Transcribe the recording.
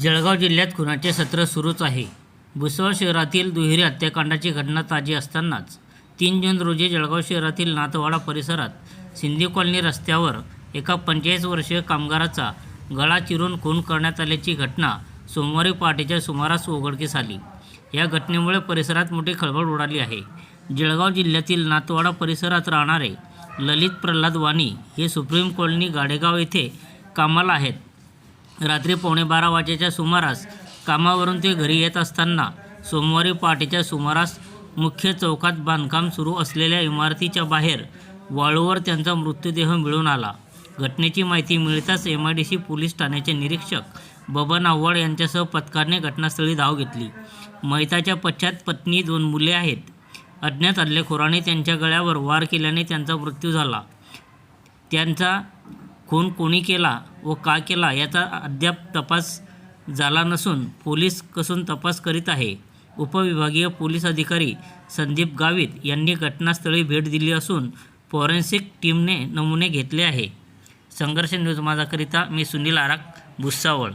जळगाव जिल्ह्यात खुनाचे सत्र सुरूच आहे. भुसावळ शहरातील दुहेरी हत्याकांडाची घटना ताजी असतानाच तीन जून रोजी जळगाव शहरातील नाथवाडा परिसरात सिंधी कॉलनी रस्त्यावर एका पंचेचाळीस वर्षीय कामगाराचा गळा चिरून खून करण्यात आल्याची घटना सोमवारी पहाटेच्या सुमारास उघडकीस आली. या घटनेमुळे परिसरात मोठी खळबळ उडाली आहे. जळगाव जिल्ह्यातील नाथवाडा परिसरात राहणारे ललित प्रल्हाद वाणी हे सुप्रीम कॉलनी गाडेगाव येथे कामाला आहेत. रात्री पावणे बारा वाजेच्या सुमारास कामावरून ते घरी येत असताना सोमवारी पहाटेच्या सुमारास मुख्य चौकात बांधकाम सुरू असलेल्या इमारतीच्या बाहेर वाळूवर त्यांचा मृतदेह मिळून आला. घटनेची माहिती मिळताच M I D C police ठाण्याचे निरीक्षक बबन आव्हाड यांच्यासह पथकाने घटनास्थळी धाव घेतली. मैताच्या पश्चात पत्नी दोन मुले आहेत. अज्ञात हल्लेखोराने त्यांच्या गळ्यावर वार केल्याने त्यांचा मृत्यू झाला. त्यांचा खून कोणी केला व का केला याचा अद्याप तपास झाला नसून पोलीस कसून तपास करीत आहे. उपविभागीय पोलीस अधिकारी संदीप गावित यांनी घटनास्थळी भेट दिली असून फॉरेन्सिक टीमने नमुने घेतले आहे. संघर्ष न्यूज माझाकरिता मी सुनील आराक भुसावळ.